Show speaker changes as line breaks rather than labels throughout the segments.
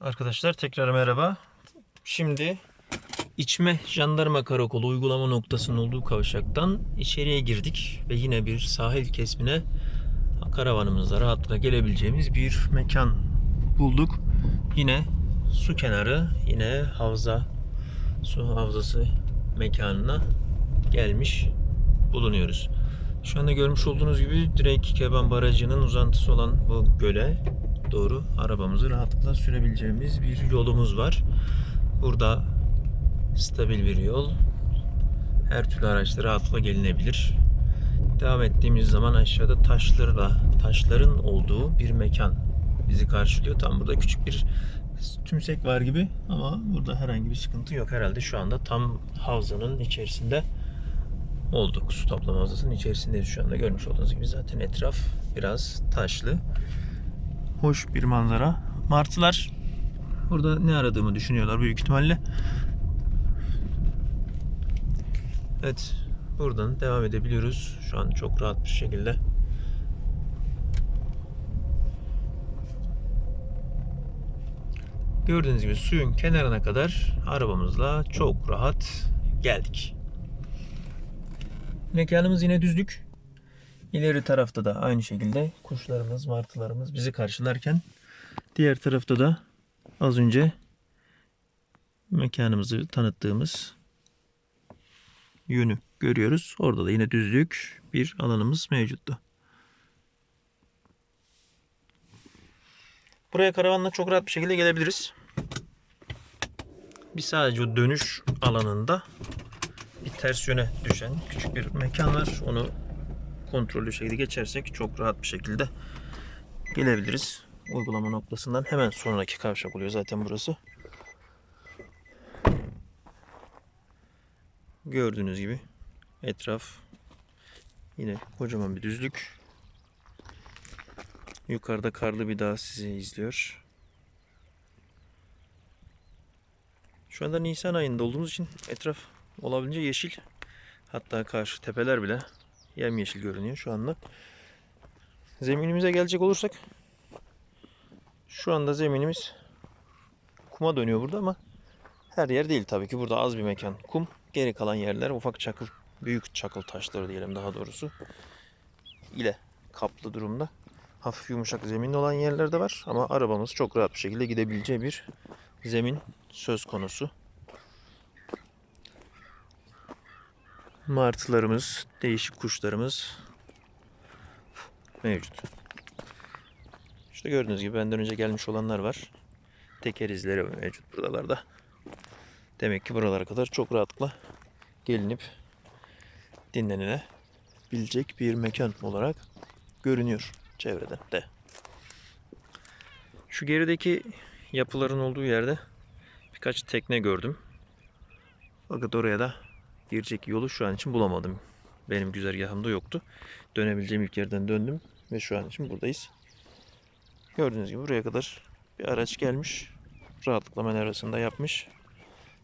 Arkadaşlar tekrar merhaba. Şimdi içme jandarma karakolu uygulama noktasının olduğu kavşaktan içeriye girdik ve yine bir sahil kesmine karavanımızla rahatlıkla gelebileceğimiz bir mekan bulduk. Yine su kenarı, yine havza, su havzası mekanına gelmiş bulunuyoruz. Şu anda görmüş olduğunuz gibi direkt Keban Barajı'nın uzantısı olan bu göle doğru arabamızı rahatlıkla sürebileceğimiz bir yolumuz var. Burada stabil bir yol. Her türlü araçla rahatlıkla gelinebilir. Devam ettiğimiz zaman aşağıda taşlarla, taşların olduğu bir mekan bizi karşılıyor. Tam burada küçük bir tümsek var gibi ama burada herhangi bir sıkıntı yok herhalde. Şu anda tam havzanın içerisinde olduk. Su toplama havzasının içerisindeyiz şu anda. Görmüş olduğunuz gibi zaten etraf biraz taşlı. Hoş bir manzara. Martılar burada ne aradığımı düşünüyorlar büyük ihtimalle. Evet. Buradan devam edebiliyoruz. Şu an çok rahat bir şekilde. Gördüğünüz gibi suyun kenarına kadar arabamızla çok rahat geldik. Mekanımız yine düzlük. İleri tarafta da aynı şekilde kuşlarımız, martılarımız bizi karşılarken diğer tarafta da az önce mekanımızı tanıttığımız yönü görüyoruz. Orada da yine düzlük bir alanımız mevcuttu. Buraya karavanla çok rahat bir şekilde gelebiliriz. Bir sadece dönüş alanında ters yöne düşen küçük bir mekan var. Onu kontrollü şekilde geçersek çok rahat bir şekilde gelebiliriz. Uygulama noktasından hemen sonraki kavşak oluyor zaten burası. Gördüğünüz gibi etraf yine kocaman bir düzlük. Yukarıda karlı bir dağ sizi izliyor. Şu anda Nisan ayında olduğumuz için etraf olabildiğince yeşil. Hatta karşı tepeler bile yemyeşil görünüyor şu anda. Zeminimize gelecek olursak şu anda zeminimiz kuma dönüyor burada ama her yer değil tabii ki. Burada az bir mekan kum. Geri kalan yerler ufak çakıl, büyük çakıl taşları diyelim daha doğrusu ile kaplı durumda. Hafif yumuşak zeminli olan yerler de var ama arabamız çok rahat bir şekilde gidebileceği bir zemin söz konusu. Martılarımız, değişik kuşlarımız mevcut. İşte gördüğünüz gibi benden önce gelmiş olanlar var. Teker izleri mevcut buralarda. Demek ki buralara kadar çok rahatlıkla gelinip dinlenilebilecek bir mekan olarak görünüyor çevreden de. Şu gerideki yapıların olduğu yerde birkaç tekne gördüm. Fakat oraya da girecek yolu şu an için bulamadım. Benim güzergahımda yoktu. Dönebileceğim ilk yerden döndüm ve şu an için buradayız. Gördüğünüz gibi buraya kadar bir araç gelmiş. Rahatlıkla manevrasını yapmış.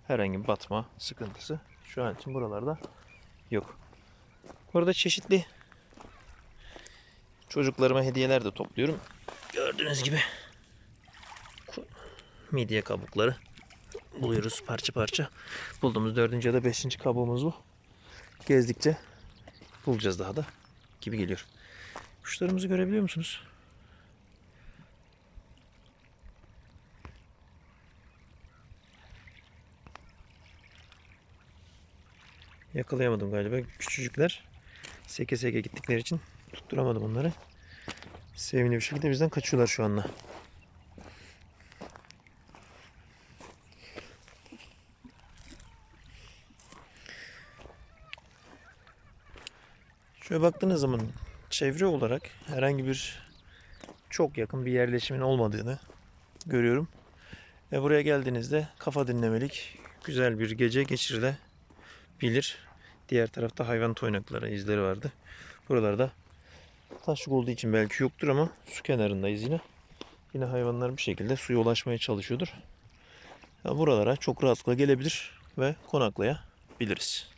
Herhangi bir batma sıkıntısı şu an için buralarda yok. Burada çeşitli çocuklarıma hediyeler de topluyorum. Gördüğünüz gibi midye kabukları buluyoruz parça parça. Bulduğumuz dördüncü ya da beşinci kabuğumuz bu. Gezdikçe bulacağız daha da gibi geliyor. Kuşlarımızı görebiliyor musunuz? Yakalayamadım galiba. Küçücükler. Seke seke gittikleri için tutturamadım onları. Sevimli bir şekilde bizden kaçıyorlar şu anda. Şöyle baktığınız zaman çevre olarak herhangi bir çok yakın bir yerleşimin olmadığını görüyorum. Ve buraya geldiğinizde kafa dinlemelik güzel bir gece geçirilebilir. Diğer tarafta hayvan toynakları izleri vardı. Buralarda taşlık olduğu için belki yoktur ama su kenarındayız yine. Yine hayvanlar bir şekilde suya ulaşmaya çalışıyordur. Ya buralara çok rahatlıkla gelebilir ve konaklayabiliriz.